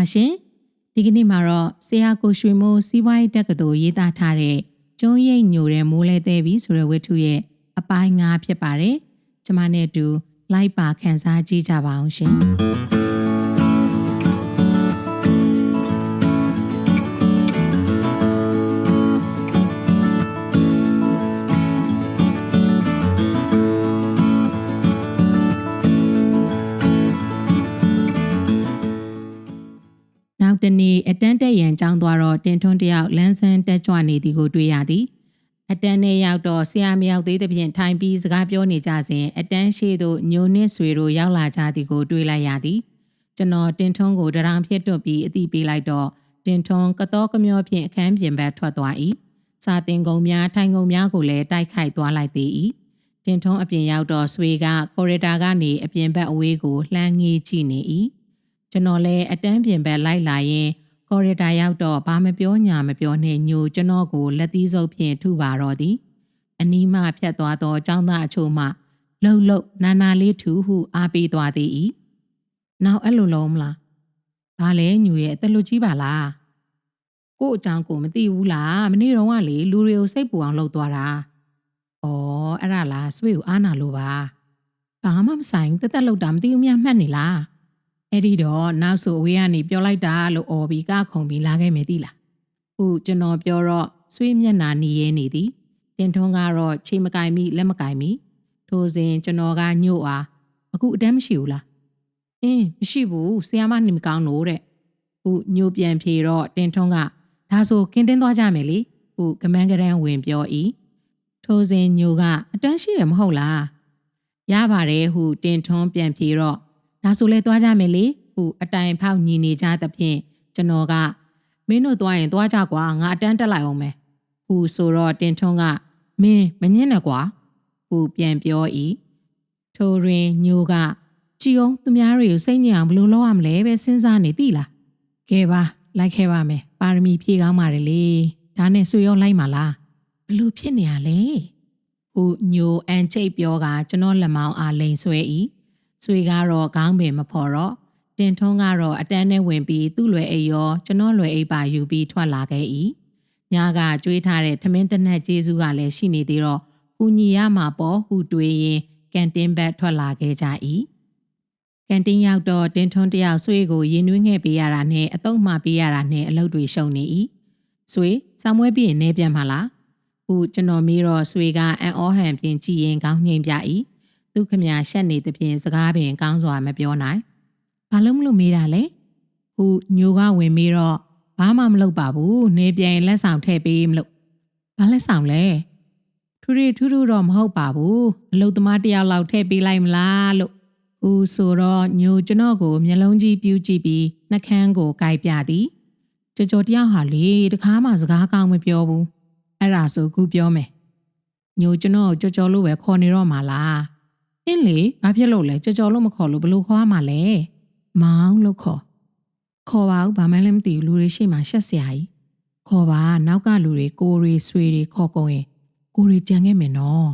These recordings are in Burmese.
ပါရှင်ဒီကနေ့မှာတော့ဆရာကိုရွှေမိုးစီးပွားရေးတက္ကသိုလ်ရေးသားထားတဲ့ကျုံးရိပ်ညိုတဲ့မိုးလဲသေးပြီဆိုတဲ့ဝတ္ထုရဲ့အပိုင်း၅ဖြစ်ပါတယ်ကျမနဲ့အတူလိုက်ပါခန်းစားကြည့်ကြပါအောင်ရှင် သွားတော့တင်ထွန်းတယောက်လန်းဆန်းတက်ကြွနေသည်ကိုတွေ့ရသည်အတန်းနဲ့ရောက်တော့ဆရာမရောက်သေးသဖြင့်ထိုင်ပြီးစကားပြောနေကြစဉ်အတန်းရှိသို့ညိုနှင့်ဆွေတို့ရောက်လာကြသည်ကိုတွေ့လိုက်ရသည်ကျွန်တော်တင်ထွန်းကိုတရံဖြစ်တွတ်ပြီးအတိပေးလိုက်တော့တင်ထွန်းကတော်ကမျောဖြင့်အခန်းပြင်ဘက်ထွက်သွား၏စာတင်ကုံများထိုင်ကုံများကိုလည်းတိုက်ခိုက်သွားလိုက်သေး၏တင်ထွန်းအပြင်ရောက်တော့ဆွေကကော်ရီတာကနေအပြင်ဘက်အဝေးကိုလှမ်းငေးကြည့်နေ၏ကျွန်တော်လည်းအတန်းပြင်ဘက်လိုက်လာရင် ကော်ရီတာရောက်တော့ဘာမပြောညာမပြောနဲ့ညိုကျွန်တော်ကိုလက်သီးစုပ်ဖြင့်ထုပါတော့သည်အနီးမှဖြတ်သွားသောចောင်းသားအချို့မှလှုပ်လှုပ်နာနာလေးထူဟုအားပေးသွားသည်၏နောက်အဲ့လိုလုံးမလားဘာလဲညိုရဲ့အသက်လွတ်ကြီးပါလားကို့အကြောင်းကိုမသိဘူးလားမနေ့တုန်းကလေလူတွေကိုစိတ်ပူအောင်လှုပ်သွားတာဩအဲ့ဒါလားဆွေကိုအားနာလို့ပါဘာမှမဆိုင်တက်တက်လှုပ်တာမသိဘူးမြတ်မှတ်နေလား အဲ့ဒီတော့နောက်ဆိုအဝေးကနေပြောလိုက်တာလို့អော်ပြီးကခုံပြီးလာခဲ့မယ်တိလားခုကျွန်တော်ပြောတော့ဆွေးမျက်နာနီးရဲနေသည်တင်ထွန်းကတော့ခြေမကင်မိလက်မကင်မိထိုစဉ်ကျွန်တော်ကညို့အားအခုအတမ်းမရှိဘူးလားအင်းမရှိဘူးဆရာမနေမကောင်းလို့တဲ့ခုညို့ပြန်ဖြေတော့တင်ထွန်းကဒါဆိုခင်းတင်းသွားကြမယ်လေခုကမန်းကရန်ဝင်ပြော၏ထိုစဉ်ညို့ကအတန်းရှိတယ်မဟုတ်လားရပါတယ်ဟုတင်ထွန်းပြန်ဖြေတော့ ဒါဆိုလဲသွားကြမယ်လေဟုအတိုင်ဖောက်ညီနေကြသဖြင့်ကျွန်တော်ကမင်းတို့သွားရင်သွားကြကွာငါအတန်းတက်လိုက်အောင်မယ်ဟုဆိုတော့တင်ထွန်းကမင်းမငင်းနဲ့ကွာဟုပြန်ပြော၏ထိုတွင်ညိုကကြည်အောင်သူများတွေကိုစိတ်ညစ်အောင်ဘယ်လိုလုပ်ရမလဲပဲစဉ်းစားနေသိလားကဲပါလိုက်ခဲ့ပါမယ်ပါရမီဖြည့်ကောင်းပါတယ်လေဒါနဲ့ဆွေရောလိုက်မှာလားဘယ်လိုဖြစ်နေရလဲဟုညိုအန်ချိတ်ပြောကကျွန်တော်လက်မောင်းအားလိန်ဆွဲ၏ ဆွေကတော့ခေါင်းပင်မဖော်တော့တင်ထွန်းကတော့အတန်းနဲ့ဝင်ပြီးသူ့လွယ်အိပ်ရောကျွန်တော်လွယ်အိပ်ပါယူပြီးထွက်လာခဲ့၏ညကကျွေးထားတဲ့ထမင်းတစ်နက်ကျေးဇူးကလည်းရှိနေသေးတော့ကူညီရမှာပေါ့ဟုတွေးရင်ကန်တင်းဘက်ထွက်လာခဲ့ကြ၏ကန်တင်းရောက်တော့တင်ထွန်းတယောက်ဆွေကိုရင်နှွေးငှဲ့ပေးရတာနဲ့အတုံးမှပေးရတာနဲ့အလုပ်တွေရှုံနေ၏ဆွေဆောင်းမွဲပြီးရင်နေပြန်မှာလားဟုကျွန်တော်မေးတော့ဆွေကအန်အောဟန်ပြင်ကြည့်ရင်ကောင်းငိမ့်ပြ၏ သူခမညာရှက်နေသဖြင့်စကားပင်ကောင်းစွာမပြောနိုင်ဘာလို့မလို့မေးတာလဲဟုညိုကဝင်မေးတော့ဘာမှမလုပ်ပါဘူးနေပြန်လက်ဆောင်ထည့်ပေးမလို့ဘာလက်ဆောင်လဲထူရီထူးထူးတော့မဟုတ်ပါဘူးအလုသမားတယောက်လောက်ထည့်ပေးလိုက်မလားလို့ဦးဆိုတော့ညိုကျွန်တော်ကိုမျက်လုံးကြီးပြူးကြည့်ပြီးနှကန်းကိုကြိုက်ပြသည်ကြော်ကြော်တယောက်ဟာလေတခါမှစကားကောင်းမပြောဘူးအဲ့ဒါဆိုခုပြောမယ်ညိုကျွန်တော်ကြော်ကြော်လို့ပဲခေါ်နေတော့မှာလားအ င်းလေဘာဖြစ်လို့လဲကြော်ကြော်လို့မခေါ်လို့ဘလို့ခေါ်ရမှာလဲမောင်လို့ခေါ်ခေါ်ပါဦးဘာမှလည်းမသိဘူးလူတွေရှိမှရှက်စရာကြီးခေါ်ပါနောက်ကလူတွေကိုရီဆွေတွေခေါ်ကုန်ရင်ကိုရီကြံခဲ့မယ်နော်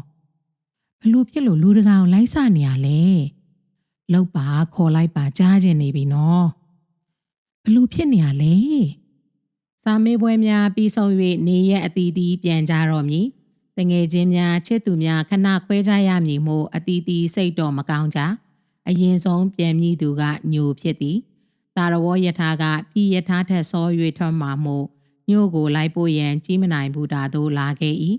ဘလို့ဖြစ်လို့လူတကောင်လိုက်စနေရလဲလောက်ပါခေါ်လိုက်ပါကြားကျင်နေပြီနော်ဘလို့ဖြစ်နေရလဲစာမေးပွဲများပြီးဆုံး၍နေရက်အတီးတီးပြန်ကြတော့မည် တငယ်ချင်းများချစ်သူများခဏခွဲကြရမည်မို့အတီးတီးစိတ်တော်မကောင်းကြအရင်ဆုံးပြန်မြည်သူကညိုဖြစ်သည်တာရဝယထာကပြည်ယထာထက်စော၍ထွက်မှမို့ညို့ကိုလိုက်ပို့ရန်ကြီးမနိုင်ဘူးတာသို့လာခဲ့၏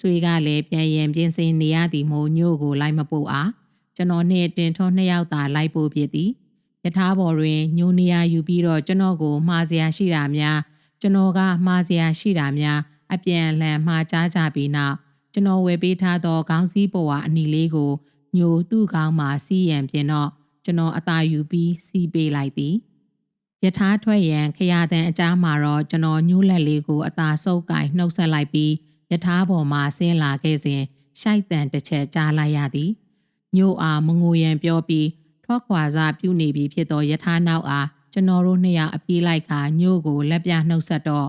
ဆွေကလည်းပြန်ရင်ပြင်ဆင်နေရသည်မို့ညို့ကိုလိုက်မပို့အားကျွန်တော်နှင့်တင်ထွန်းနှစ်ယောက်သာလိုက်ပို့ဖြစ်သည်ယထာဘော်တွင်ညိုနေရယူပြီးတော့ကျွန်တော်ကိုမှားစရာရှိတာများကျွန်တော်ကမှားစရာရှိတာများအပြန်အလှန်မှားကြားကြပြီးနောက် ကျွန်တော်ဝယ်ပေးထားသောခေါင်းစည်းပေါ်ဝအနီလေးကိုညိုသူ့ကောင်းမှစီးရန်ပြင်တော့ကျွန်တော်အသာယူပြီးစီးပေးလိုက်သည်ယထာထွက်ရန်ခရတန်အကြားမှာတော့ကျွန်တော်ညှိုးလက်လေးကိုအသာဆုပ်ကင်နှုတ်ဆက်လိုက်ပြီးယထာပေါ်မှာဆင်းလာခဲ့စဉ်ရှိုက်တန်တစ်ချက်ကြားလိုက်ရသည်ညို့အားမငိုရန်ပြောပြီးထွက်ခွာစားပြုနေပြီဖြစ်သောယထာနောက်အားကျွန်တော်တို့နှစ်ယောက်အပြေးလိုက်ခါညို့ကိုလက်ပြနှုတ်ဆက်တော့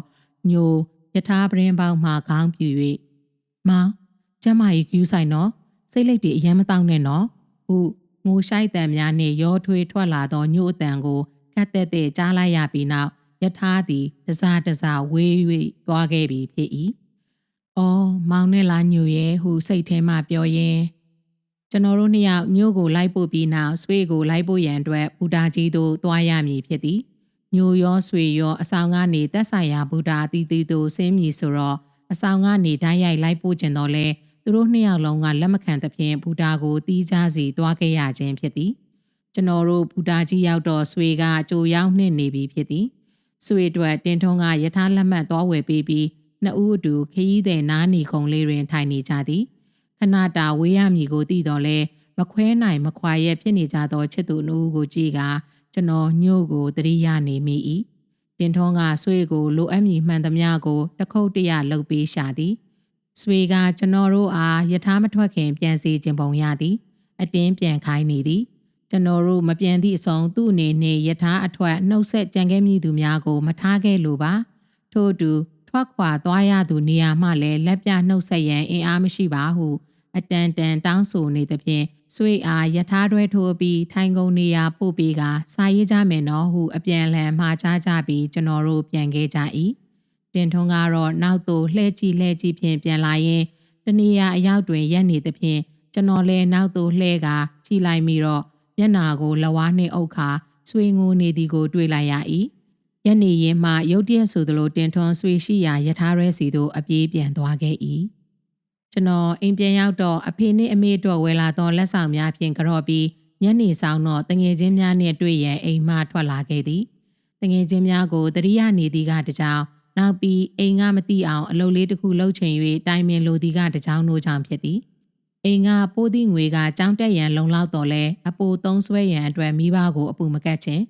ညိုယထာပရင်ပေါက်မှခေါင်းပြူ၍ မောင်ကျမကြီးကျူးဆိုင်နော်စိတ်လိတ်တွေအယမ်းမတောင်းနဲ့နော်ဟုငိုရှိုက်တံများနှင့်ရောထွေးထွက်လာသောညို့အတန်ကိုကတ်သက်သက်ကြားလိုက်ရပြီးနောက်ယထာသည်တစားတစားဝေး၍သွားခဲ့ပြီဖြစ်၏။အော်မောင်နဲ့လာညိုရဲဟုစိတ်ထဲမှပြောရင်းကျွန်တော်တို့နှစ်ယောက်ညို့ကိုလိုက်ပို့ပြီးနောက်ဆွေကိုလိုက်ပို့ရန်အတွက်ဘူတာကြီးသို့သွားရမည်ဖြစ်သည်။ညိုရောဆွေရောအဆောင်ကနေတက်ဆိုင်ရာဘူတာအတီးတီသို့ဆင်းမည်ဆိုတော့ အဆောင်ကနေဓာတ်ရိုက်လိုက်ပို့ကျင်တော့လဲသူတို့နှစ်ယောက်လုံးကလက်မခံသဖြင့်ဘူတာကိုတီးကြစီသွားခဲ့ရခြင်းဖြစ်သည်။ကျွန်တော်တို့ဘူတာကြီးရောက်တော့ဆွေကကြိုရောက်နှင့်နေပြီဖြစ်သည်။ဆွေအတွက်တင်ထုံးကယထာလက်မှတ်သွားဝယ်ပေးပြီးနှစ်ဦးအတူခရီးသည်နားနီခုံလေးတွင်ထိုင်နေကြသည်။ခဏတာဝေးရမည်ကိုသိတော့လဲမခွဲနိုင်မခွာရဲဖြစ်နေကြသောချစ်သူနှုတ်ကိုကြည့်ကကျွန်တော်ညို့ကိုတရိယာနေမိ၏ တင်ထုံးကဆွေကိုလိုအပ်မည်မှန်သမျှကိုတခုတ်တရလှုပ်ပေးရှာသည်ဆွေကကျွန်တော်တို့အားယထာမထွက်ခင်ပြန်စီခြင်းပုံရသည် အတင်းပြန်ခိုင်းနေသည်ကျွန်တော်တို့မပြန်သည့်အဆုံးသူ့အနေနဲ့ယထာအထွက်နှုတ်ဆက်ကြံခဲ့မိသူများကို မထားခဲ့လိုပါ ထို့အတူထွက်ခွာသွားရသူနေရာမှလည်းလက်ပြနှုတ်ဆက်ရန်အင်အားမရှိပါဟု အတန်တန်တောင်းဆိုနေသဖြင့် ဆွေအားယထာတွဲထိုးပြီးထိုင်ကုန်နေရာပို့ပြီးကစာရေးကြမယ်နော်ဟုအပြန်လှန်မှားချကြပြီးကျွန်တော်တို့ပြန်ခဲ့ကြ၏တင်ထုံးကတော့နောက်သို့လှဲကြည့်လှဲကြည့်ဖြင့်ပြန်လာရင်တနေရာအရောက်တွင်ရက်နေသဖြင့်ကျွန်တော်လည်းနောက်သို့လှဲကကြည့်လိုက်မိတော့မျက်နာကိုလဝါနှင့်အုပ်ခါဆွေငိုနေသည်ကိုတွေ့လိုက်ရ၏ယနေ့ရင်မှရုတ်တရက်ဆိုသလိုတင်ထွန်းဆွေရှိရာယထာရဲစီသို့အပြေးပြန်သွားခဲ့၏ ကျွန်တော်အိမ်ပြန်ရောက်တော့အဖေနှင့်အမေတို့ဝယ်လာသောလက်ဆောင်များဖြင့်ကြော့ပြီးညနေဆောင်တော့တငယ်ချင်းများနှင့်တွေ့ရန်အိမ်မှထွက်လာခဲ့သည်တငယ်ချင်းများကိုတရိယာနေသည်ကတကြောင်နောက်ပြီးအိမ်ကမသိအောင်အလုပ်လေးတစ်ခုလှုပ်ချင်၍တိုင်ပင်လိုသည်ကတကြောင်တို့ကြောင့်ဖြစ်သည်အိမ်ကပိုးသည့်ငွေကကြောင်းတက်ရန်လုံလောက်တော့လဲအပိုသုံးဆွဲရန်အတွက်မိဘကိုအပူမကတ်ခြင်း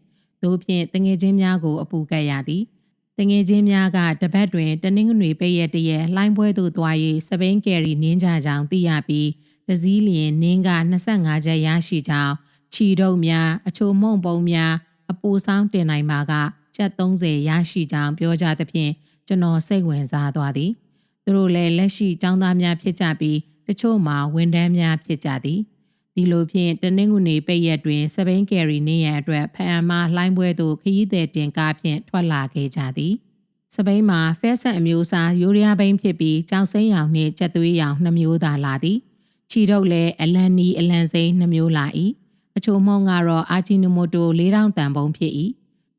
တို့ဖြင့်တငယ်ချင်းများကိုအပူကတ်ရသည်တ ငယ်ချင်းများကတပတ်တွင်တနင်္ဂနွေပိတ်ရက်တရက်လှိုင်းပွဲသို့သွား၍စပိန်ကယ်ရီနင်းကြကြောင်းသိရပြီးတစည်းလျင်နင်းက25ချက်ရရှိကြောင်းခြီတုပ်များအချိုမုံပုံများအပူဆောင်တင်နိုင်မှာကချက်30ရရှိကြောင်းပြောကြသဖြင့်ကျွန်တော်စိတ်ဝင်စားသွားသည်သူတို့လည်းလက်ရှိចောင်းသားများဖြစ်ကြပြီးတချို့မှာဝန်ထမ်းများဖြစ်ကြသည် ဒီလိုဖြင့်တနင်္ဂနွေပိတ်ရက်တွင်စပိန်ကယ်ရီနေရန်အတွက်ဖအံမလှိုင်းပွဲသို့ခရီးသည်တင်ကားဖြင့်ထွက်လာခဲ့ကြသည်စပိန်မှာဖဲဆက်အမျိုးအစားယူရီးယားဘိန်းဖြစ်ပြီးကြောင်စိမ်းရောင်နှင့်ကြက်သွေးရောင်နှမျိုးသာလာသည်ခြီထုတ်လည်းအလန်နီအလန်စိမ်းနှမျိုးလာ၏အချိုမုံကတော့အာဂျီနိုမိုတို၄000တန်ပုံဖြစ်၏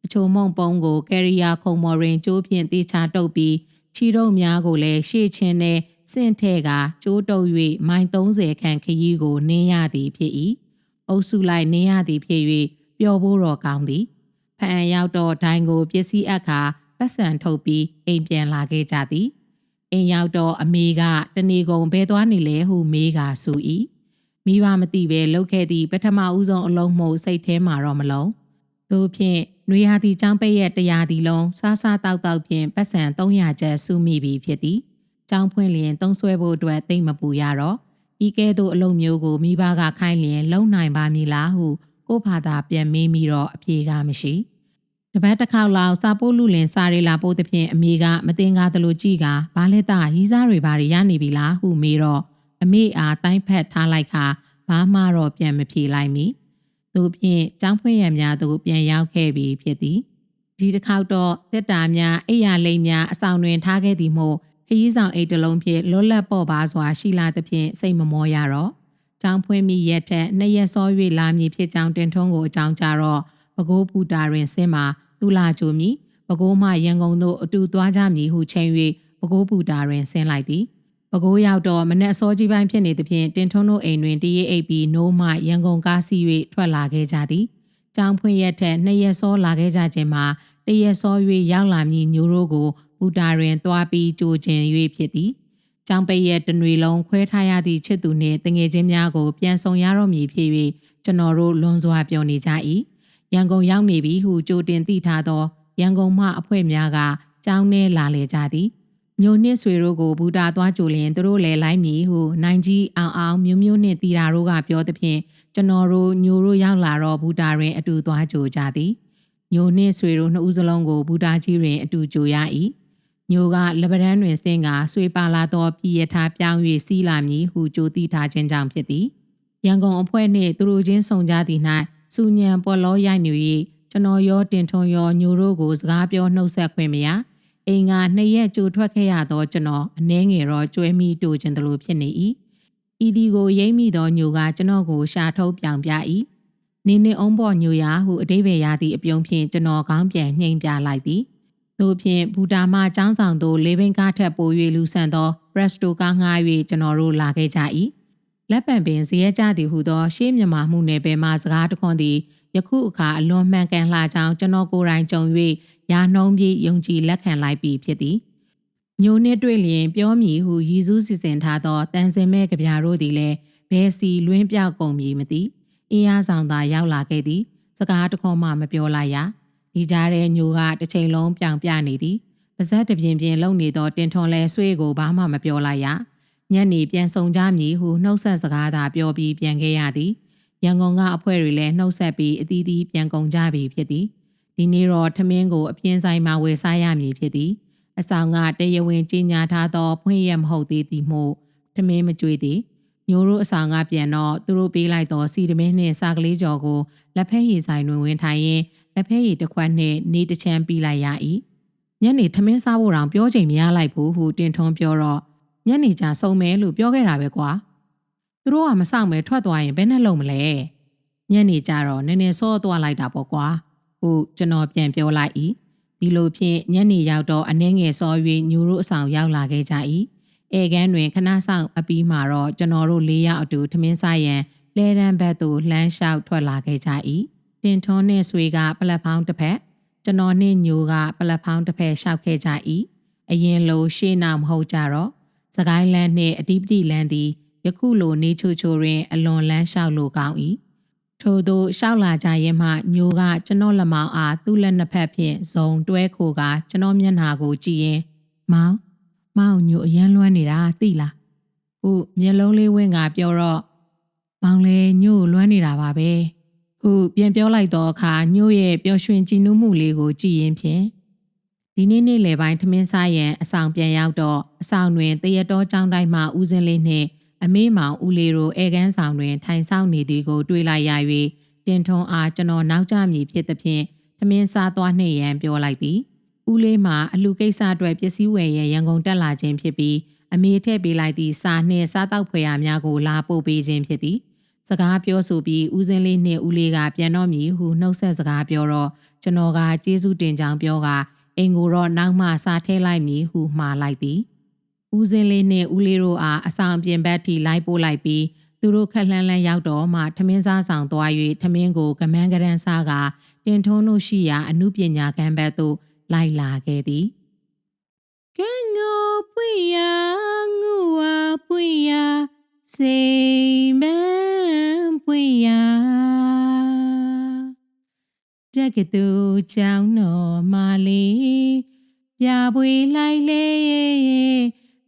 အချိုမုံပုံကိုကယ်ရီယာခုံမော်ရင်ကျိုးဖြင့်တေချာတုပ်ပြီးခြီထုတ်များကိုလည်းရှေ့ချင်းနဲ့ စင့်ထဲကကျိုးတုပ်၍မိုင်30ခန့်ခရီးကိုနင်းရသည်ဖြစ်၏အုပ်စုလိုက်နင်းရသည်ဖြစ်၍ပျော်ဖို့တော့ကောင်းသည်ဖအံရောက်တော့ဒိုင်ကိုပစ္စည်းအခါပတ်စံထုတ်ပြီးအိမ်ပြန်လာခဲ့ကြသည်အိမ်ရောက်တော့အမေကတနေကုန်ဘဲသွားနေလဲဟုမေးကဆို၏မိဘမသိပဲလှုပ်ခဲ့သည့်ပထမဦးဆုံးအလုံးမှုစိတ်ထဲမှာတော့မလုံးသို့ဖြင့်နွေဟာတီចောင်းပိတ်ရဲ့တရားဒီလုံးစားစားတောက်တောက်ဖြင့်ပတ်စံ300ကျပ်စုမိပြီဖြစ်သည် ចောင်းဖွင့်လျင်သုံးဆွဲဖို့အတွက်တိတ်မပူရတော့ဤကဲ့သို့အလုံးမျိုးကိုမိဘကခိုင်းလျင် လုံနိုင်ပါမည်လားဟုကိုဖာသာပြန်မေးမိတော့အပြေကမရှိတပတ်တစ်ခေါက်လောက်စာပိုးလူလင်စာရီလာပို့သဖြင့်အမေကမတင်ကားသလိုကြည့်ကဘာလဲတာရီးစားတွေဘာတွေရနေပြီလားဟုမေးတော့အမေအားတိုင်းဖက်ထားလိုက်ခါဘာမှတော့ပြန်မဖြေလိုက်မိသူဖြင့်ចောင်းဖွင့်ရံများသို့ပြန်ရောက်ခဲ့ပြီဖြစ်သည်ဒီတစ်ခေါက်တော့တက်တာများအိယာလိမ့်များအဆောင်တွင်ထားခဲ့သည်မို့ ခရီးဆောင်အိတ်တလုံးဖြင့်လွတ်လပ်ပေါ့ပါစွာရှိလာသဖြင့်စိတ်မမောရတော့ចောင်းဖွင့်မိရက်ထက်နှစ်ရက်စော၍လာမည်ဖြစ်ကြောင်းတင်ထုံးကိုအကြောင်းကြားတော့ပကိုးပူတာတွင်ဆင်းမှာသူလာကြိုမည်ပဲခူးမှရန်ကုန်သို့အတူသွားကြမည်ဟုချိန်၍ပဲခူးပူတာတွင်ဆင်းလိုက်သည်ပဲခူးရောက်တော့မနက်စောကြီးပိုင်းဖြစ်နေသဖြင့်တင်ထုံးတို့အိမ်တွင်တရေအိပ်ပြီးနိုးမှရန်ကုန်ကားစီး၍ထွက်လာခဲ့ကြသည်။ကြောင်ဖွင့်ရက်ထက်နှစ်ရက်စောလာခဲ့ကြခြင်းမှာတရက်စော၍ရောက်လာမည်ညိုတို့ကို ဘူတာတွင်သွားပြီးကြိုခြင်း၍ဖြစ်သည်။ကြောင်ပိတ်ရဲ့တနွေလုံးခွဲထားရသည့်ချစ်သူနှင့်တငယ်ချင်းများကိုပြန်ဆောင်ရတော့မည်ဖြစ်၍ကျွန်တော်တို့လွန်စွာပျော်နေကြ၏ရန်ကုန်ရောက်နေပြီဟုကြိုတင်သိထားသောရန်ကုန်မှအဖွဲ့များကကြောင်းနေလာလေကြသည်ညိုနှင့်ဆွေတို့ကိုဘူတာသွားကြိုလျင်သူတို့လည်းလိုက်မည်ဟုနိုင်ကြီးအောင်အောင်မျိုးမျိုးနှင့်တီတာတို့ကပြောသဖြင့်ကျွန်တော်တို့ညိုတို့ရောက်လာတော့ဘူတာတွင်အတူသွားကြိုကြသည်ညိုနှင့်ဆွေတို့နှစ်ဦးစလုံးကိုဘူတာကြီးတွင်အတူကြိုရ၏ ညိုကလပဒန်းတွင်ဆင်းကဆွေပါလာသောပြည်ရထားပြောင်း၍စီးလာမည်ဟုကြိုသိထားခြင်းကြောင့်ဖြစ်သည်ရန်ကုန်အဖွဲ့နှင့်သူတို့ချင်းဆောင်ကြသည်၌စူညံပေါ်လောရိုက်နေ၍ကျွန်တော်ရောတင်ထွန်ရောညိုတို့ကိုစကားပြောနှုတ်ဆက်ခွင့်မရအိမ်ကနှစ်ရက်ကြိုထွက်ခဲ့ရတော့ကျွန်တော်အနှဲငယ်တော့ကျွဲမိတူခြင်းတလို့ဖြစ်နေ၏ဤဒီကိုရိမ့်မိသောညိုကကျွန်တော်ကိုရှာထုတ်ပြောင်ပြ၏နေနေအောင်ပေါ်ညိုရာဟုအတိဘယ်ရသည့်အပြုံးဖြင့်ကျွန်တော်ခေါင်းပြန်နှိမ်ပြလိုက်သည် တို့ဖြင့်ဘူတာမចောင်းဆောင်သို့လေးဘင်းကားထက်ပို၍လူဆန်သောပရက်စတိုကားငှား၍ကျွန်တော်တို့လာခဲ့ကြ၏လက်ပံပင်ဇရဲကြသည်ဟုသော ရှေးမြမာမှုနယ်ပယ်မှစကားတခွန်သည်ယခုအခါအလွန်မှန်ကန်လှကြောင်းကျွန်တော်ကိုယ်တိုင်ကြုံ၍ရာနှုံးပြေယုံကြည်လက်ခံလိုက်ပြီဖြစ်သည်ညိုနှင့်တွေ့လျင်ပြောမည်ဟုရည်စူးစီစဉ်ထားသောတန်စင်မဲ့ကြပြာတို့သည်လည်းဘယ်စီလွင်းပြောက်ကုန်မည်မသိအေးအားဆောင်သာရောက်လာခဲ့သည် စကားတခွန်မှမပြောလိုက်ရ ဒီကြားတဲ့ညိုကတစ်ချိန်လုံးပြောင်ပြနေသည်ပါဇက်တပြင်းပြင်းလုံနေသောတင်ထွန်လဲဆွေးကိုဘာမှမပြောလိုက်ရညနေပြန်ဆောင်ကြမည်ဟုနှုတ်ဆက်စကားသာပြောပြီးပြန်ခဲ့ရသည်ရန်ကုန်ကအဖွဲ့တွေလည်းနှုတ်ဆက်ပြီးအသီးသီးပြန်ကုန်ကြပြီဖြစ်သည်ဒီနေ့တော့ထမင်းကိုအပြင်းဆိုင်မှာဝယ်စားရမည်ဖြစ်သည်အဆောင်ကတရားဝင်ကြီးညာထားသောဖွင့်ရမဟုတ်သေးသည်မို့ထမင်းမကြွေသည်ညိုတို့အဆောင်ကပြန်တော့သူတို့ပေးလိုက်သောစီတမင်းနှင့်စာကလေးကျော်ကိုလက်ဖက်ရည်ဆိုင်တွင်ဝင်ထိုင်ရင်း လက်ဖက်ရည်တစ်ခွက်နှင့်နေတစ်ချမ်းပြီးလိုက်ရ၏ညနေထမင်းစားဖို့တောင်ပြောချိန်မရလိုက်ဘူးဟုတင်ထွန်းပြောတော့ညနေကျစုံမယ်လို့ပြောခဲ့တာပဲကွာသူတို့ကမဆောင်မဲထွက်သွားရင်ဘယ်နဲ့လုံမလဲညနေကျတော့နည်းနည်းစောသွားလိုက်တာပေါ့ကွာဟုကျွန်တော်ပြန်ပြောလိုက်၏ဒီလိုဖြင့်ညနေရောက်တော့အနှင်းငယ်စော၍ညူတို့အဆောင်ရောက်လာခဲ့ကြ၏ဧကန်းတွင်ခဏဆောင်အပြီးမှာတော့ကျွန်တော်တို့လေးယောက်အတူထမင်းစားရန်လဲရန်ဘက်သို့လှမ်းလျှောက်ထွက်လာခဲ့ကြ၏ တင်ထွန်းနှင့်ဆွေကပလက်ဖောင်းတစ်ဖက်ကျွန်တော်နှင့်ညိုကပလက်ဖောင်းတစ်ဖက်လျှောက်ခဲ့ကြ၏အရင်လိုရှေ့နောက်မဟုတ်ကြတော့စကိုင်းလန်းနှင့်အဓိပတိလန်းသည်ယခုလိုနေချိုချိုတွင်အလွန်လန်းလျှောက်လိုကောင်း၏ထို့သောရှောက်လာကြရင်မှညိုကကျွန်တော်လက်မောင်အားသူ့လက်နှစ်ဖက်ဖြင့်ဇုံတွဲခိုကကျွန်တော်မျက်နှာကိုကြည့်ရင်မောင်မောင်ညိုအရန်လွမ်းနေတာသိလားဟုမျက်လုံးလေးဝင်းကပြောတော့မောင်လေညို့လွမ်းနေတာပါပဲ ဟုပြန်ပြောလိုက်တော့အခါညို့ရဲ့ပျော်ရွှင်ကြည်နူးမှုလေးကိုကြည်ရင်ဖြင့်ဒီနေ့နေ့လယ်ပိုင်းထမင်းစားရန်အဆောင်ပြန်ရောက်တော့အဆောင်တွင်တရတော်ចောင်းတိုင်းမှဦးစင်းလေးနှင့်အမေမောင်ဦးလေးတို့ဧကန်းဆောင်တွင်ထိုင်ဆောင်နေသည်ကိုတွေ့လိုက်ရ၍တင်ထွန်းအားကျွန်တော်နောက်ကျမည်ဖြစ်သဖြင့်ထမင်းစားသွားနှင့်ရန်ပြောလိုက်သည်ဦးလေးမှာအလူကိစ္စအတွက်ပစ္စည်းဝယ်ရန်ရန်ကုန်တက်လာခြင်းဖြစ်ပြီးအမေထည့်ပေးလိုက်သည့်စာနှင့်စားတောက်ဖွယ်ရာများကိုလာပို့ပေးခြင်းဖြစ်သည် စကားပြောဆိုပြီးဦးစင်းလေးနှင့်ဦးလေးကပြန်တော့မည်ဟုနှုတ်ဆက်စကားပြောတော့ကျွန်တော်ကကျေးဇူးတင်ကြောင်းပြောကအိမ်ကိုတော့နောက်မှစားထဲလိုက်မည်ဟုမှားလိုက်သည်ဦးစင်းလေးနှင့်ဦးလေးတို့အားအဆောင်ပြင်ဘက်ထိလိုက်ပို့လိုက်ပြီးသူတို့ခက်လှမ်းလှမ်းရောက်တော့မှထမင်းစားဆောင်သွား၍ထမင်းကိုကမန်းကရန်စားကတင်ထုံးတို့ရှိရာအမှုပညာကမ်းဘက်သို့လိုက်လာခဲ့သည်ကဲငိုပွေရငူဝပွေရ စိမ်မန်းပွေရတက်ကတူချောင်းတော်မာလေးပြပွေလိုက်လေ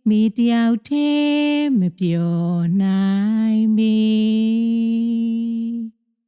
မိတယောက်သေးမပြောနိုင်ပေ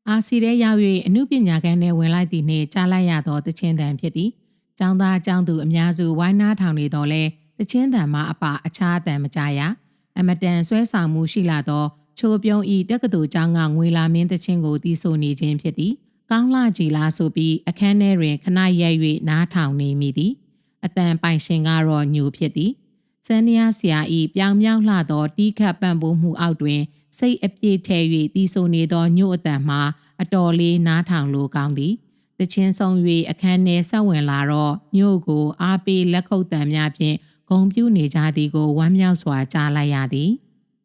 အာစီရဲရောက်၍အမှုပညာကန်းထဲဝင်လိုက်သည့်နေ့ကြားလိုက်ရသောတခြင်းတန်ဖြစ်သည်။ကျောင်းသားကျောင်းသူအများစုဝိုင်းနားထောင်နေတော့လဲတခြင်းတန်မှအပအခြားတန်မကြရ။ အမတန်ဆွဲဆောင်မှုရှိလာသောချိုးပြုံးဤတက္ကသိုလ်ကျောင်းကငွေလာမင်းတခြင်းကိုတီးဆိုနေခြင်းဖြစ်သည်။ကောင်းလှကြည်လားဆိုပြီးအခန်းထဲတွင်ခဏရက်၍နားထောင်နေမိသည်။အတန်ပိုင်ရှင်ကတော့ညိုဖြစ်သည်။စန်းနီယာဆရာဤပြောင်မြောက်လှသောတီးခတ်ပံ့ပိုးမှုအောက်တွင်စိတ်အပြည့်ထဲ၍တီးဆိုနေသောညို့အတန်မှာအတော်လေးနားထောင်လိုကောင်းသည်တချင်းဆုံး၍အခန်းထဲဆက်ဝင်လာတော့ညို့ကိုအားပေးလက်ခုပ်တံများဖြင့် ဂုံပြူနေကြသည်ကိုဝမ်းမြောက်စွာကြားလိုက်ရသည်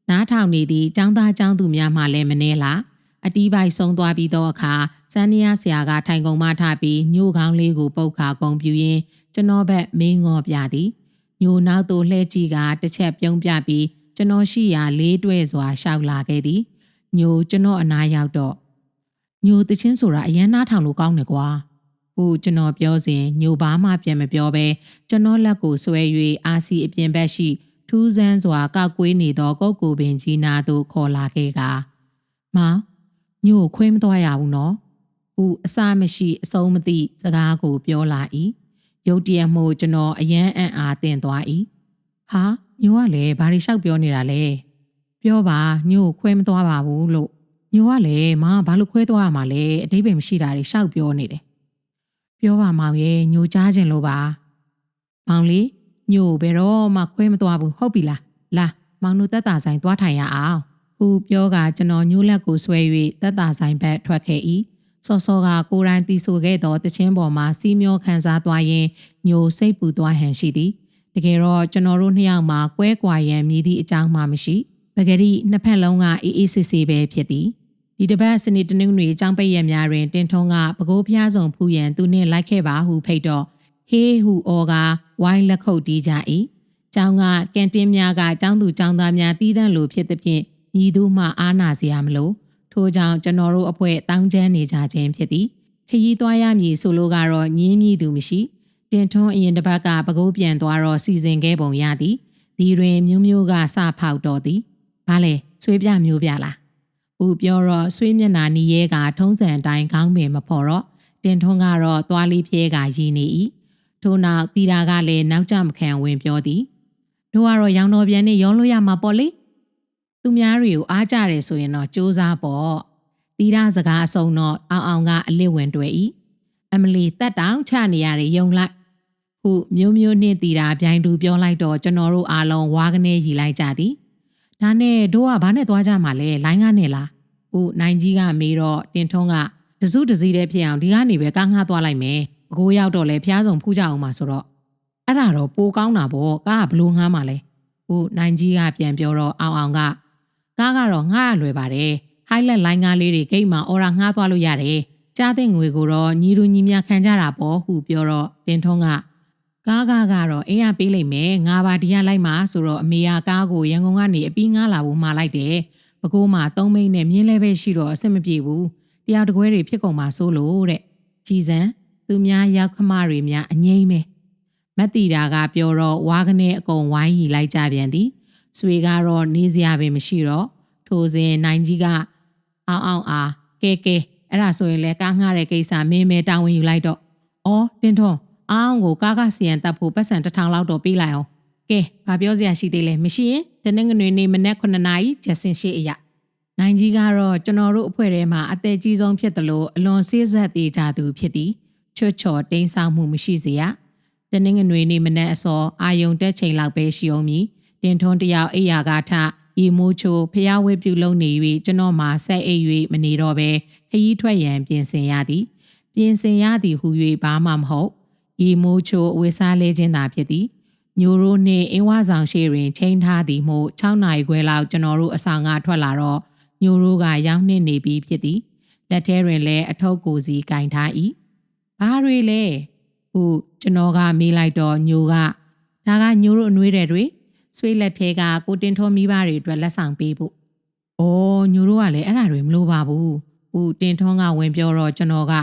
နားထောင်နေသည့်ចောင်းသားចောင်းသူများမှလည်းမနှဲလားအတီးပိုက်ဆုံးသွားပြီးသောအခါစန်းနီယာဆရာကထိုင်ကုန်မထပြီးညို့ကောင်းလေးကိုပုတ်ခါဂုံပြူရင်းကျွန်တော်ဘက်မင်းငေါ်ပြသည်ညိုနောက်သို့လှဲကြည့်ကတစ်ချက်ပြုံးပြပြီးကျွန်တော်ရှိရာလေးတွဲစွာရှောက်လာခဲ့သည်ညိုကျွန်တော်အနားရောက်တော့ညိုတချင်းဆိုတာအရန်နားထောင်လို့ကောင်းတယ်ကွာ ဟုကျွန်တော်ပြောစဉ်ညိုဘာမှပြန်မပြောဘဲကျွန်တော်လက်ကိုဆွဲ၍အာစီအပြင်ဘက်ရှိ ထူးဆန်းစွာကောက်ကွေးနေသောကုတ်ကိုပင်ကြီးနာသို့ခေါ်လာခဲ့ကမောင်ညိုခွေးမသွားရဘူးနော်ဟုအစမရှိအဆုံးမသိစကားကိုပြောလာ၏ရုတ်တရက်မှုကျွန်တော်အယမ်းအံ့အားသင့်သွား၏ဟာညိုကလည်းဘာတွေလျှောက်ပြောနေတာလဲပြောပါညိုခွဲမသွားပါဘူးလို့ညိုကလည်းမဘာလို့ခွဲသွားရမှာလဲအတိပ္ပယ်မရှိတာတွေရှောက်ပြောနေတယ် ပြောပါမောင်ရဲ့ညိုကြားခြင်းလို့ပါမောင်လေးညိုဘယ်တော့မှခွဲမသွားဘူးဟုတ်ပြီလားလာမောင်တို့တက်တာဆိုင်သွားထိုင်ရအောင်ဟူပြောကကျွန်တော်ညိုလက်ကိုဆွဲ၍တက်တာဆိုင်ဘက်ထွက်ခဲ့၏စောစောကကိုရိုင်းတီဆိုခဲ့သောတချင်းပေါ်မှာစီးမျောခန်းစားသွားရင်ညိုစိတ်ပူသွားဟန်ရှိသည်တကယ်တော့ကျွန်တော်တို့နှစ်ယောက်မှာကွဲကွာရန်မြည်သည့်အကြောင်းမှမရှိပဂရီနှစ်ဖက်လုံးကအေးအေးဆေးဆေးပဲဖြစ်သည် ဒီတစ်ပတ်စနေတနင်္ဂနွေအကြောင်းပိတ်ရများတွင်တင်ထုံးကပကိုးဖျားဆောင်ဖူးရန်သူနှင့်လိုက်ခဲ့ပါဟုဖိတ်တော့ဟေးဟူအော်ကဝိုင်းလက်ခုပ်တီးကြ၏ကျောင်းကကန်တင်းများကကျောင်းသူကျောင်းသားများတီးတန့်လိုဖြစ်သည်ဖြင့်ညီသူမှအားနာစရာမလိုထို့ကြောင့်ကျွန်တော်တို့အဖွဲတောင်းကျမ်းနေကြခြင်းဖြစ်သည်ခရီးသွားရမည်ဆိုလိုကတော့ညင်းမြည်သူမရှိတင်ထွန်းအရင်တစ်ပတ်ကပကိုးပြန်သွားတော့စီစဉ်ခဲ့ပုံရသည်ဒီတွင်မျိုးမျိုးကစဖောက်တော်သည်ဘာလဲဆွေးပြမျိုးပြလား ဦးပြောတော့ဆွေးမျက်နာနီးရဲကထုံးစံအတိုင်းခေါင်းပင်မဖော်တော့တင်ထွန်းကတော့သွားလေးပြဲကရည်နေ၏ထို့နောက်တီတာကလည်းနောက်ကျမခံဝင်ပြောသည်တို့ကတော့ရောင်တော်ပြန်နဲ့ရောလို့ရမှာပေါ့လေသူများတွေကိုအားကြတယ်ဆိုရင်တော့စူးစားပေါ့တီတာစကားအစုံတော့အောင်အောင်ကအလစ်ဝင်တွေ့၏အမလီတက်တောင်ချနေရတယ်ယုံလိုက်ဟုမျိုးမျိုးနှင့်တီတာပြိုင်တူပြောလိုက်တော့ကျွန်တော်တို့အားလုံးဝါကနေရီလိုက်ကြသည် ဒါနဲ့တို့ကဘာနဲ့သွားကြမှာလဲလိုင်းကနေလားဟုနိုင်ကြီးကမေးတော့တင်ထုံးကတစုတစည်းတည်းဖြစ်အောင်ဒီကနေပဲကားငှားသွားလိုက်မယ်အကိုရောက်တော့လဲဖျားဆောင်ဖူးကြအောင်ပါဆိုတော့အဲ့ဒါတော့ပိုကောင်းတာပေါ့ကားကဘလို့ငှားမှာလဲဟုနိုင်ကြီးကပြန်ပြောတော့အောင်အောင်ကကားကတော့ငှားရလွယ်ပါတယ်ဟိုက်လက်လိုင်းကားလေးတွေဂိတ်မှာအော်ရာငှားသွားလို့ရတယ်ကြားတဲ့ငွေကိုတော့ညီလူညီမြခံကြတာပေါ့ဟုပြောတော့တင်ထုံးက ကားကားကတော့အင်းရပေးလိုက်မယ်ငါပါဒီရလိုက်မှာဆိုတော့အမေကကားကိုရန်ကုန်ကနေအပီးငားလာဖို့မှာလိုက်တယ်ပကိုးမှာသုံးမိန်းနဲ့မြင်းလဲပဲရှိတော့အဆင်မပြေဘူးတရားတကွဲတွေဖြစ်ကုန်မှာစိုးလို့တဲ့ကြည်စံသူများရောက်ခမတွေများအငိမ့်ပဲမက်တီတာကပြောတော့ဝါကနေအကုန်ဝိုင်းရီလိုက်ကြပြန်သည်ဆွေကတော့နေစရာပဲမရှိတော့ထိုစဉ်နိုင်ကြီးကအောင်းအောင်းအားကဲကဲအဲ့ဒါဆိုရင်လဲကားငှားတဲ့ကိစ္စမင်းမဲတာဝန်ယူလိုက်တော့အော်တင်းထွန်း အောင်းကိုကားကစီယံတက်ဖို့ပတ်စံတစ်ထောင်လောက်တော့ပေးလိုက်အောင်ကဲဘာပြောစရာရှိသေးလဲမရှိရင်တနင်္ဂနွေနေ့မနက်9နာရီဂျက်ဆင်ရှိအရာနိုင်ကြီးကတော့ကျွန်တော်တို့အဖွဲ့ထဲမှာအသက်ကြီးဆုံးဖြစ်တယ်လို့အလွန်ဆေးဆက်သေးကြသူဖြစ်သည်ချွတ်ချော်တိမ်းဆောင်မှုမရှိစေရတနင်္ဂနွေနေ့မနက်အစောအာယုံတက်ချိန်လောက်ပဲရှိအောင်မီတင်ထွန်းတယောက်အိယာကထဤမိုးချိုဖျားဝဲပြုလုပ်နေ၍ကျွန်တော်မှဆက်အိပ်၍မနေတော့ပဲခရီးထွက်ရန်ပြင်ဆင်ရသည် ပြင်ဆင်ရသည်ဟု၍ဘာမှမဟုတ် ဤမိုးချိုအဝတ်စားလဲခြင်းသာဖြစ်သည်ညိုရိုးနှင့်အင်းဝဆောင်ရှိတွင်ချိန်ထားသည်မို့6နာရီခွဲလောက်ကျွန်တော်တို့အဆောင်ကထွက်လာတော့ညိုရိုးကရောက်နှင့်နေပြီးဖြစ်သည်လက်ထဲတွင်လည်းအထုပ်ကိုစီကင်ထား၏ဘာတွေလဲဟုကျွန်တော်ကမေးလိုက်တော့ညိုကဒါကညိုရိုးအနှွေးတဲ့တွေဆွေးလက်ထဲကကိုတင်ထောမိဘတွေအတွက်လက်ဆောင်ပေးဖို့။အော်ညိုတို့ကလည်းအဲ့ဒါတွေမလိုပါဘူး။ဦးတင်ထွန်းကဝင်ပြောတော့ကျွန်တော်က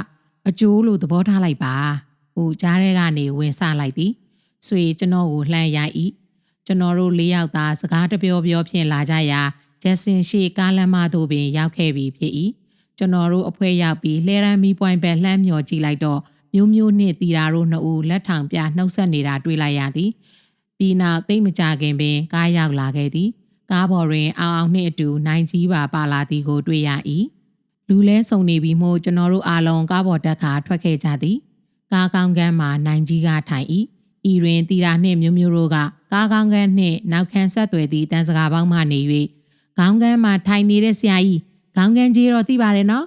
အကျိုးလို့သဘောထားလိုက်ပါ။ ဦးကြားထဲကနေဝင်ဆလိုက်သည်။ဆွေကျွန်တော်ကိုလှမ်းရိုက်၏။ကျွန်တော်တို့လေးယောက်သားစကားတပြောပြောဖြင့်လာကြရာဂျက်ဆင်ရှိကားလမ်းမသို့ပင်ရောက်ခဲ့ပြီဖြစ်၏။ကျွန်တော်တို့အဖွဲရောက်ပြီးလှဲရန်မီပွိုင်းပဲလှမ်းမြော်ကြည့်လိုက်တော့မျိုးမျိုးနှင့်တီတာတို့နှစ်ဦးလက်ထောင်ပြနှုတ်ဆက်နေတာတွေ့လိုက်ရသည်။ပြီးနောက်တိတ်မကြခင်ပင်ကားရောက်လာခဲ့သည်ကားပေါ်တွင်အောင်အောင်နှင့်အတူနိုင်ကြီးပါပါလာသည်ကိုတွေ့ရ၏လူလဲဆုံနေပြီမို့ကျွန်တော်တို့အားလုံးကားပေါ်တက်ခါထွက်ခဲ့ကြသည် ကားကောင်းကန်းမှာနိုင်ကြီးကထိုင်၏ဤတွင်တီတာနှင့်မျိုးမျိုးတို့ကကားကောင်းကန်းနှင့်နောက်ခံဆက်သွယ်သည့်တန်စကားပေါင်းမှနေ၍ခေါင်းကန်းမှာထိုင်နေတဲ့ဆရာကြီးခေါင်းကန်းကြီးတော့သိပါတယ်နော်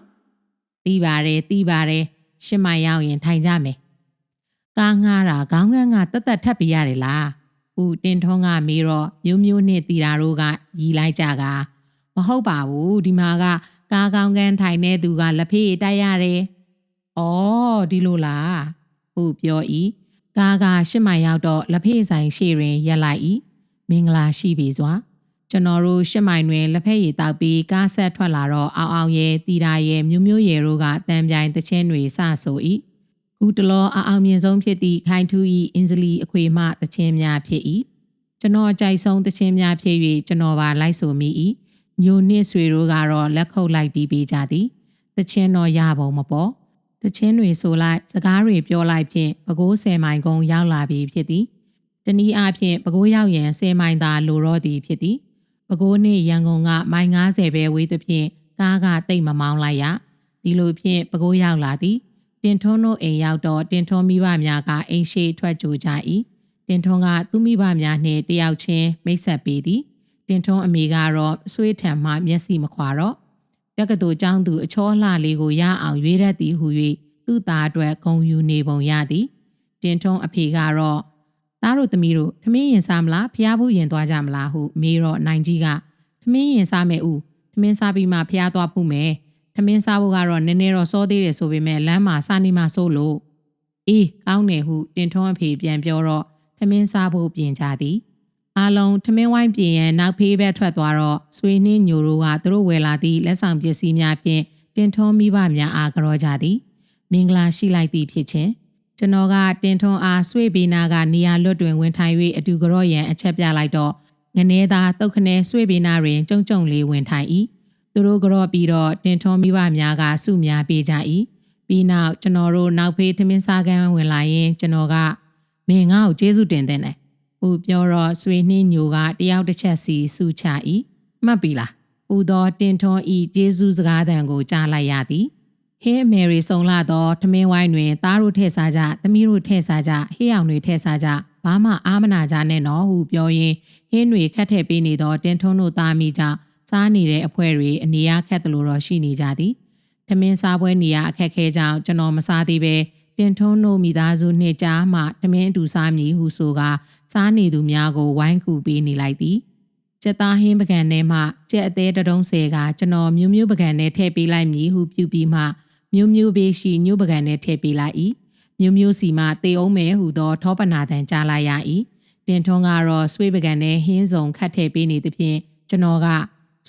သိပါတယ်သိပါတယ်ရှင်းမရောက်ရင်ထိုင်ကြမယ်ကားငှားတာခေါင်းကန်းကတက်တက်ထပ်ပြရတယ်လားဦးတင်ထွန်းကမေးတော့မျိုးမျိုးနဲ့တီတာတို့ကရီလိုက်ကြကမဟုတ်ပါဘူးဒီမှာကကားကောင်းကန်းထိုင်နေသူကလက်ဖေးတိုက်ရတယ်။ အော်ဒီလိုလား။ဟုတ်ပြောဤကားကရှစ်မိုင်ရောက်တော့လက်ဖေးဆိုင်ရှေ့တွင်ရက်လိုက်ဤမင်္ဂလာရှိပြီစွာကျွန်တော်တို့ရှစ်မိုင်တွင်လက်ဖက်ရည်တောက်ပြီးကားဆက်ထွက်လာတော့အောင်အောင်ရဲ့တီတာရဲ့မျိုးမျိုးရဲ့တို့ကတန်ပြိုင်တချင်းတွေစဆို၏ခုတလောအအောင်မြင်ဆုံးဖြစ်သည့်ခိုင်ထူ၏အင်ဇလီအခွေမှတခြင်းများဖြစ်၏ကျွန်တော်အကြိုက်ဆုံးတခြင်းများဖြစ်၍ကျွန်တော်ပါလိုက်ဆိုမိ၏ညိုနှင့်ဆွေတို့ကတော့လက်ခုပ်လိုက်တီးပေးကြသည်တခြင်းတော့ရပုံမပေါ် တခြင်းတွေဆိုလိုက်စကားတွေပြောလိုက်ဖြင့်ပကိုးဆယ်မိုင်ကုန်းရောက်လာပြီဖြစ်သည်တနည်းအားဖြင့်ပကိုးရောက်ရန်ဆယ်မိုင်သာလိုတော့သည်ဖြစ်သည်ပကိုးနှင့်ရန်ကုန်ကမိုင်90ပဲဝေးသဖြင့်ကားကတိတ်မမောင်းလိုက်ရဒီလိုဖြင့်ပကိုးရောက်လာသည်တင်ထွန်းတို့အိမ်ရောက်တော့တင်ထွန်းမိဘများကအိမ်ရှိထွက်ကြကြ၏တင်ထွန်းကသူ့မိဘများနှင့်တယောက်ချင်းမိတ်ဆက်ပေးသည်တင်ထွန်းအမေကတော့ဆွေးထံမှမျက်စိမခွာတော့ တက္ကသိုလ်ကျောင်းသူအချောလှလေးကိုရအောင်ရွေးရသည်ဟု၍သူ့သားအတွက်ဂုံယူနေပုံရသည်တင်ထွန်းအဖေကတော့သားတို့သမီးတို့ထမင်းရင်စားမလားဖျားဘူးရင်သွားကြမလားဟုမေးတော့နိုင်ကြီးကထမင်းရင်စားမယ်ဦးထမင်းစားပြီးမှဖျားသွားဖို့မယ်ထမင်းစားဖို့ကတော့နည်းနည်းတော့စောသေးတယ်ဆိုပေမဲ့လမ်းမှာစားနေမှစိုးလို့အေးကောင်းတယ်ဟုတင်ထွန်းအဖေပြန်ပြောတော့ထမင်းစားဖို့ပြင်ကြသည် အားလုံးထမင်းဝိုင်းပြင်ရန်နောက်ဖေးဘက်ထွက်သွားတော့ဆွေနှင်းညိုတို့ကသူတို့ဝယ်လာသည့်လက်ဆောင်ပစ္စည်းများဖြင့်တင်ထွန်းမိဘများအားကြောကြသည် မင်္ဂလာရှိလိုက်သည်ဖြစ်ခြင်းကျွန်တော်ကတင်ထွန်းအားဆွေဘေးနာကနေရာလွတ်တွင်ဝင်ထိုင်၍အတူကြောရန်အချက်ပြလိုက်တော့ငနေသာတုတ်ခနဲဆွေဘေးနာတွင်ကြုံကြုံလေးဝင်ထိုင်၏သူတို့ကြောပြီးတော့တင်ထွန်းမိဘများကစုများပေးကြ၏ပြီးနောက်ကျွန်တော်တို့နောက်ဖေးထမင်းစားကန်းဝင်လာရင်ကျွန်တော်ကမင်းငါ့ကိုကျေးဇူးတင်တဲ့နဲ့။ ဦးပြောတော့ဆွေနှင်းညိုကတယောက်တစ်ချက်စီစူချ၏။မှတ်ပြီလား။ဦးသောတင်ထွန်းဤကျေးဇူးစကားသံကိုကြားလိုက်ရသည်။ဟင်းမယ်ရီဆုံလာသောထမင်းဝိုင်းတွင်သားတို့ထည့်စားကြသမီးတို့ထည့်စားကြဟေးအောင်တွေထည့်စားကြဘာမှအာမနာကြနဲ့နော်ဟုပြောရင်းဟင်းတွေခတ်ထည့်ပေးနေသောတင်ထွန်းတို့သားမိကြောင့်စားနေတဲ့အဖွဲတွေအနေရခက်သလိုတော့ရှိနေကြသည်။ထမင်းစားပွဲနေရအခက်ခဲကြောင့်ကျွန်တော်မစားသေးပဲ တင်ထုံးတို့မိသားစုနှစ်ကြားမှတမင်းအတူစားမည်ဟုဆိုကစားနေသူများကိုဝိုင်းကူပေးနေလိုက်သည်ကျက်သားဟင်းပကံထဲမှကျက်အသေးတုံးဆဲကကျွန်တော်မျိုးမျိုးပကံထဲထည့်ပေးလိုက်မည်ဟုပြုပြီးမှမျိုးမျိုးဘေးရှိညို့ပကံထဲထည့်ပေးလိုက်၏မျိုးမျိုးစီမှတေအောင်မဲဟုသောထောပနာတန်ကြားလိုက်ရ၏တင်ထုံးကတော့ဆွေးပကံထဲဟင်းစုံခတ်ထည့်ပေးနေသဖြင့်ကျွန်တော်က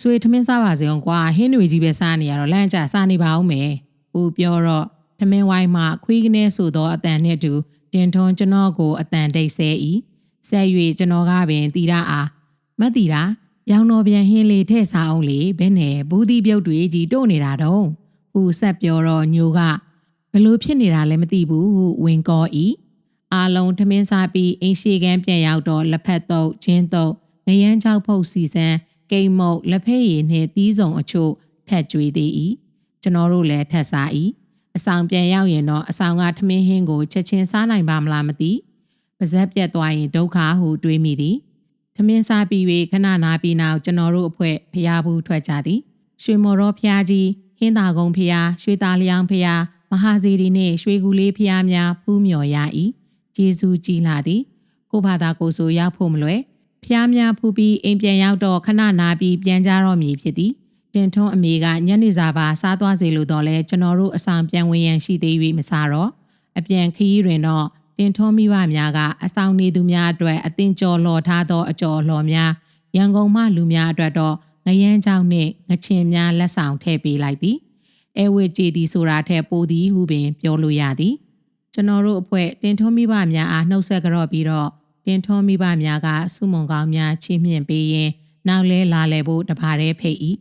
ဆွေထမင်းစားပါစေအောင်ကွာဟင်းတွေကြီးပဲစားနေရတော့လန့်ကြစားနေပါဦးမယ်။ဦးပြောတော့ ထမင်းဝိုင်းမှခွေးကနေဆိုသောအတန်နှင့်တူတင်ထွန်းကျွန်တော်ကိုအတန်တိတ်ဆဲ၏ဆဲ၍ကျွန်တော်ကပင်တီရအားမတ်တီရာရောင်တော်ပြန်ဟင်းလေးထည့်စားအောင်လေဘယ်နဲ့ဘူးဒီပြုတ်တွေကြီးတို့နေတာတော့ဦးဆက်ပြောတော့ညိုကဘလို့ဖြစ်နေတာလဲမသိဘူးဟုဝင်ကောဤအာလုံးထမင်းစားပြီးအင်းရှိကန်းပြန်ရောက်တော့လက်ဖက်တုပ်ချင်းတုပ်ငရမ်းချောက်ဖုတ်စီစံကိမ်မုတ်လက်ဖက်ရည်နှင့်တီးစုံအချို့ထက်ကြွေသေး၏ကျွန်တော်တို့လည်းထက်စား၏ အဆောင်ပြန်ရောက်ရင်တော့အဆောင်ကထမင်းဟင်းကိုချက်ချင်းစားနိုင်ပါမလားမသိပါဇက်ပြတ်သွားရင်ဒုက္ခဟုတွေးမိသည်ထမင်းစားပြီး၍ခဏနာပြီးနောက်ကျွန်တော်တို့အဖွဲ့ဖျားဘူးထွက်ကြသည်ရွှေမော်တော်ဖျားကြီးဟင်းသာကုန်းဖျားရွှေသားလျောင်းဖျားမဟာစီရီနှင့်ရွှေကူလေးဖျားများဖူးမြော်ရ၏ဂျေဇူးကြီးလာသည်ကိုဘာသာကိုဆိုရောက်ဖို့မလွယ်ဖျားများဖူးပြီးအိမ်ပြန်ရောက်တော့ခဏနာပြီးပြန်ကြတော့မည်ဖြစ်သည် တင်ထွန်းအမေကညနေစာပါစားသွားစေလို့တော့လဲကျွန်တော်တို့အဆောင်ပြန်ဝင်ရန်ရှိသေး၍မစားတော့အပြန်ခရီးတွင်တော့တင်ထွန်းမိဘများကအဆောင်နေသူများအတွက်အသင်ကျော်လှော်ထားသောအကျော်လှော်များရန်ကုန်မှလူများအတွက်တော့ငရမ်းချောင်းနှင့်ငချင်များလက်ဆောင်ထည့်ပေးလိုက်သည်အဲဝေကြည်သည်ဆိုတာထက်ပိုသည်ဟုပင်ပြောလို့ရသည်ကျွန်တော်တို့အဖွဲ့တင်ထွန်းမိဘများအားနှုတ်ဆက်ကြော့ပြီးတော့တင်ထွန်းမိဘများကစုမုံကောင်းများချီးမြှင့်ပေးရင်နောက်လဲလာလဲဖို့တပါးတည်းဖိတ်၏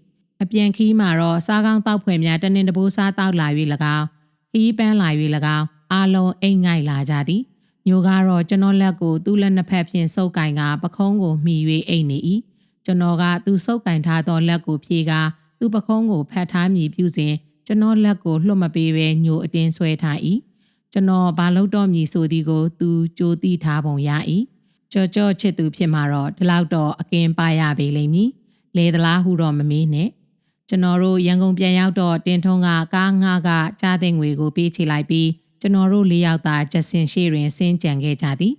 အပြန်ခီးမှာတော့စားကောင်းတောက်ဖွယ်များတနင်တပိုးစားတောက်လာ၍၎င်းခီးပန်းလာ၍၎င်းအာလုံးအိမ်ငိုက်လာကြသည်ညိုကတော့ကျွန်တော်လက်ကိုသူ့လက်နှစ်ဖက်ဖြင့်စုပ်ကင်ကပခုံးကိုမှီ၍အိမ်နေ၏ကျွန်တော်ကသူစုပ်ကင်ထားသောလက်ကိုဖြေကာသူ့ပခုံးကိုဖတ်ထားမည်ပြုစဉ်ကျွန်တော်လက်ကိုလွှတ်မပေးဘဲညိုအတင်းဆွဲထား၏ကျွန်တော်ဘာလို့တော့မည်ဆိုသည်ကို သူကြိုတိထားပုံရ၏ကြော်ကြော်ချစ်သူဖြစ်မှာတော့ဒီလောက်တော့အကင်းပါရပေလိမ့်မည်လေသလားဟုတော့မမေးနဲ့ ကျွန်တော်တို့ရန်ကုန်ပြန်ရောက်တော့တင်ထုံးကကားငှားကကြားတဲ့ငွေကိုပေးချေလိုက်ပြီးကျွန်တော်တို့လေးယောက်သာကျက်စင်ရှိတွင်ဆင်းကြံခဲ့ကြသည်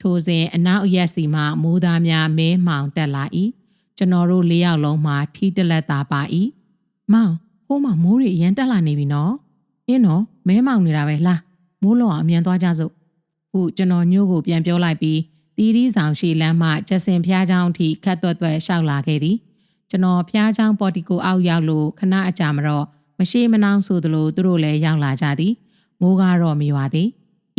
ထိုစဉ်အနောက်ရက်စီမှမိုးသားများမဲမှောင်တက်လာ၏ကျွန်တော်တို့လေးယောက်လုံးမှထီးတလက်သာပါ၏မောင်ဟိုးမှမိုးတွေရန်တက်လာနေပြီနော်အင်းတော့မဲမောင်နေတာပဲလားမိုးလောအောင်အမြန်သွားကြစို့ဟုကျွန်တော်ညို့ကိုပြန်ပြောလိုက်ပြီးတီးရီဆောင်ရှိလမ်းမှကျက်စင်ဖျားချောင်းထိခတ်သွက်သွက်ရှောက်လာခဲ့သည် ကျွန်တော်ဖျားချောင်းပေါ်တီကိုအောက်ရောက်လို့ခဏအကြာမတော့မရှိမနှောင်းဆိုသလိုသူတို့လည်းရောက်လာကြသည်မိုးကတော့မရွာသည်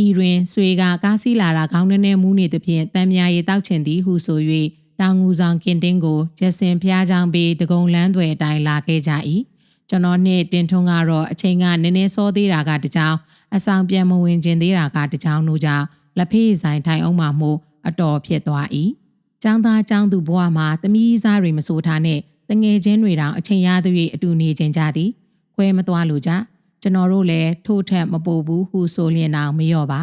ဤတွင်ဆွေကကားစီးလာတာခေါင်းထဲနဲ့မူးနေသဖြင့်တံမြာရီတောက်ချင်သည်ဟုဆို၍တောင်ငူဆောင်ကင်တင်းကိုကျက်စင်ဖျားချောင်းပြီးတကုံလန်းတွေအတိုင်းလာခဲ့ကြ၏ကျွန်တော်နှင့်တင်ထွန်းကတော့အချိန်ကနည်းနည်းစောသေးတာကတကြောင်အဆောင်ပြန်မဝင်ခြင်းသေးတာကတကြောင်တို့ကြောင့်လက်ဖေးဆိုင်ထိုင်အောင်မှမို့အတော်ဖြစ်သွား၏ ចောင်းသားចောင်းသူဘဝမှာသမီးစားတွေမဆိုးထားနဲ့တငယ်ချင်းတွေတောင်အချိန်ရသရွေ့အတူနေကြကြသည်ခွဲမသွားလို့ကြကျွန်တော်တို့လည်းထို့ထက်မပိုဘူးဟုဆိုလျင်တောင်မလျော့ပါ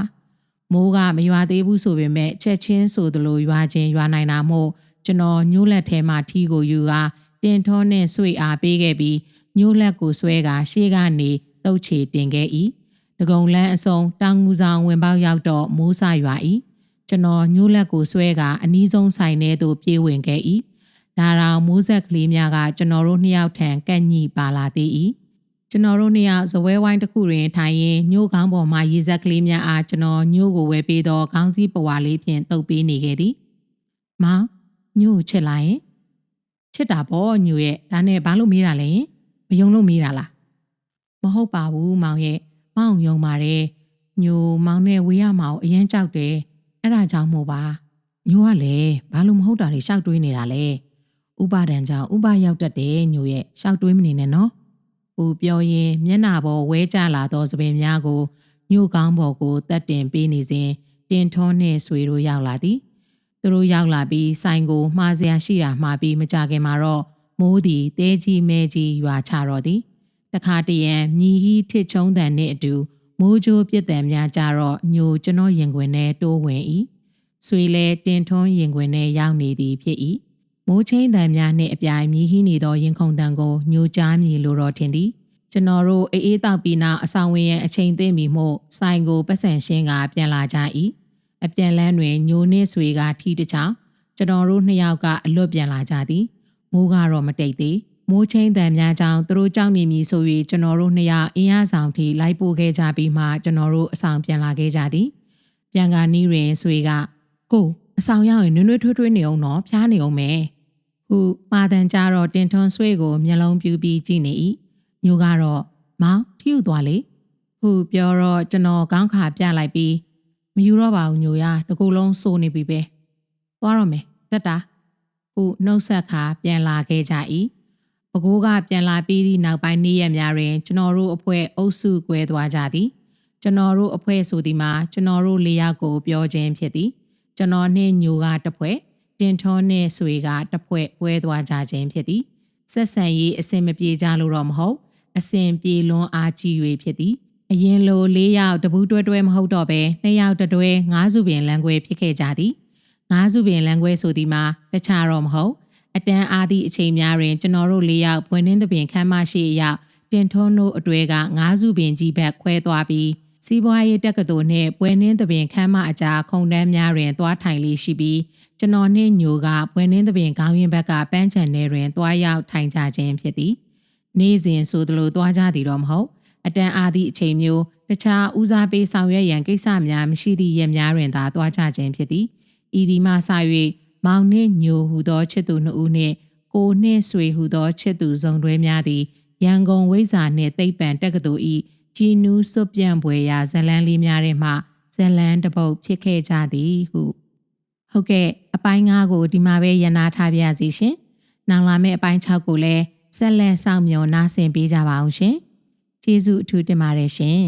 မိုးကမရွာသေးဘူးဆိုပေမဲ့ချက်ချင်းဆိုသလိုရွာခြင်းရွာနိုင်တာမို့ကျွန်တော်ညှိုးလက်ထဲမှာထီကိုယူကတင်ထွန်းနဲ့ဆွေအားပေးခဲ့ပြီးညှိုးလက်ကိုဆွဲကရှေ့ကနေတုတ်ချေတင်ခဲ့၏တကုံလန်းအစုံတောင်ငူဆောင်ဝင်ပေါက်ရောက်တော့မိုးဆရွာ၏ ကျွန်တော်ညှိုးလက်ကိုဆွဲကအနီးဆုံးဆိုင်ထဲသို့ပြေးဝင်ခဲ့၏ဒါတောင်မိုးဆက်ကလေးများကကျွန်တော်တို့နှစ်ယောက်ထံကန့်ညိပါလာသေး၏ကျွန်တော်တို့နှစ်ယောက်ဇပွဲဝိုင်းတစ်ခုတွင်ထိုင်ရင်းညို့ကောင်းပေါ်မှရေဇက်ကလေးများအားကျွန်တော်ညို့ကိုဝဲပေးသောခေါင်းစည်းပဝါလေးဖြင့်တုပ်ပေးနေခဲ့သည်။မောင်ညို့ကိုချစ်လိုက်ရင်ချစ်တာပေါ့ညို့ရဲ့ဒါနဲ့ဘာလို့မေးတာလဲမယုံလို့မေးတာလားမဟုတ်ပါဘူးမောင်ရဲ့မောင်ယုံပါတယ်ညို့မောင်နဲ့ဝေးရမအောင်အရင်ကြောက်တယ် အဲ့ဒါကြောင့်မို့ပါညို့ကလည်းဘာလို့မဟုတ်တာတွေရှောက်တွေးနေတာလဲဥပါဒံကြောင့်ဥပရောက်တတ်တယ်ညို့ရဲ့ရှောက်တွေးမနေနဲ့နော်ဟူပြောရင်မျက်နာပေါ်ဝဲကျလာသောသပင်များကိုညို့ကောင်းပေါ်ကိုတက်တင်ပေးနေစဉ်တင်ထွန်းနှင့်ဆွေတို့ရောက်လာသည်သူတို့ရောက်လာပြီးဆိုင်ကိုမှားစရာရှိတာမှားပြီးမကြခင်မှာတော့မိုးသည်တဲကြီးမဲကြီးရွာချတော့သည်တခါတရံမြည်ဟီးထစ်ချုံတန်နှင့်အတူ မိုးကြိုးပြစ်တံများကြတော့ညိုကျွန်တော်ရင်ခွင်ထဲတိုးဝင်၏ဆွေလဲတင်ထွန်းရင်ခွင်ထဲရောက်နေသည်ဖြစ်၏မိုးချင်းတံများနှင့်အပြိုင်မြည်ဟီးနေသောရင်ခုန်တန်ကိုညိုကြားမြည်လိုတော့ထင်သည်ကျွန်တော်တို့အေးအေးတောက်ပြီးနောက်အဆောင်ဝင်ရန်အချိန်သိမ့်ပြီးမို့ဆိုင်ကိုပတ်စံရှင်းကပြန်လာကြ၏အပြန်လန်းတွင်ညိုနှင့်ဆွေကထီးတစ်ချောင်းကျွန်တော်တို့နှစ်ယောက်ကအလွတ်ပြန်လာကြသည်မိုးကတော့မတိတ်သေး မိုးချင်းတန်များကြောင့်သူတို့ကြောက်နေမည်ဆို၍ကျွန်တော်တို့နှစ်ယောက်အင်းရဆောင်ထိလိုက်ပို့ခဲ့ကြပြီးမှကျွန်တော်တို့အဆောင်ပြန်လာခဲ့ကြသည်ပြန်ကနီးတွင်ဆွေကကိုအဆောင်ရောက်ရင်နွေ့နွေ့ထွေးထွေးနေအောင်တော့ဖျားနေအောင်မယ်ဟုပါတန်ကြတော့တင်ထွန်ဆွေကိုမျက်လုံးပြူပြီးကြည့်နေ၏ညိုကတော့မောင်ထီယူသွားလေဟုပြောတော့ကျွန်တော်ကောင်းခါပြလိုက်ပြီးမယူတော့ပါဘူးညိုရတကူလုံးစိုးနေပြီပဲသွားတော့မယ်တက်တာဟုနှုတ်ဆက်ခါပြန်လာခဲ့ကြ၏ ပကိုးကပြန်လာပြီးသည့်နောက်ပိုင်းနေ့ရက်များတွင်ကျွန်တော်တို့အဖွဲ့အုပ်စုကွဲသွားကြသည်ကျွန်တော်တို့အဖွဲ့ဆိုသည်မှာကျွန်တော်တို့လေးယောက်ကိုပြောခြင်းဖြစ်သည်ကျွန်တော်နှင့်ညိုကတစ်ဖွဲ့တင်ထွန်းနှင့်ဆွေကတစ်ဖွဲ့ကွဲသွားကြခြင်းဖြစ်သည်ဆက်ဆံရေးအဆင်မပြေကြလို့တော့မဟုတ်အစဉ်ပြေလွန်အားကြီး၍ဖြစ်သည်အရင်လို၄ယောက်တပူးတွဲတွဲမဟုတ်တော့ဘဲနှစ်ယောက်တတွဲငါးစုပင်လမ်းခွဲဖြစ်ခဲ့ကြသည်ငါးစုပင်လမ်းခွဲဆိုသည်မှာတခြားတော့မဟုတ် အတန်းအားသည့်အချိန်များတွင်ကျွန်တော်တို့၄ယောက်ပွင့်နှင်းသပင်ခမ်းမရှိအရောက်တင်ထွန်းတို့အတွေ့ကငါးစုပင်ကြီးဘက်ခွဲသွားပြီးစီးပွားရေးတက္ကသိုလ်နှင့်ပွဲနှင်းသပင်ခမ်းမအကြားခုံတန်းများတွင်သွားထိုင်လေးရှိပြီးကျွန်တော်နှင့်ညိုကပွဲနှင်းသပင်ခေါင်းရင်းဘက်ကပန်းချန်ထဲတွင်သွားရောက်ထိုင်ကြခြင်းဖြစ်သည်။နေ့စဉ်ဆိုသလိုသွားကြသည်တော့မဟုတ်အတန်အားသည့်အချိန်မျိုးတခြားဦးစားပေးဆောင်ရွက်ရန်ကိစ္စများမရှိသည့်ရက်များတွင်သာသွားကြခြင်းဖြစ်သည်ဤဒီမှစ၍ မောင်နှင့်ညိုဟုသောချစ်သူနှစ်ဦးနှင့်ကိုနှင့်ဆွေဟုသောချစ်သူစုံတွဲများသည်ရန်ကုန်ဝိဇာနှင့်သိပ္ပံတက္ကသိုလ်၏ជីနူးစွပြန့်ပွဲရာဇလန်းလေးများထဲမှဇလန်းတစ်ပုဒ်ဖြစ်ခဲ့ကြသည်ဟုဟုတ်ကဲ့အပိုင်း9ကိုဒီမှာပဲရန်နာထားပြစီရှင်နောက်လာမယ့်အပိုင်း6ကိုလည်းဆက်လက်စောင့်မျှော်နားဆင်ပေးကြပါအောင်ရှင်ကျေးဇူးအထူးတင်ပါတယ်ရှင်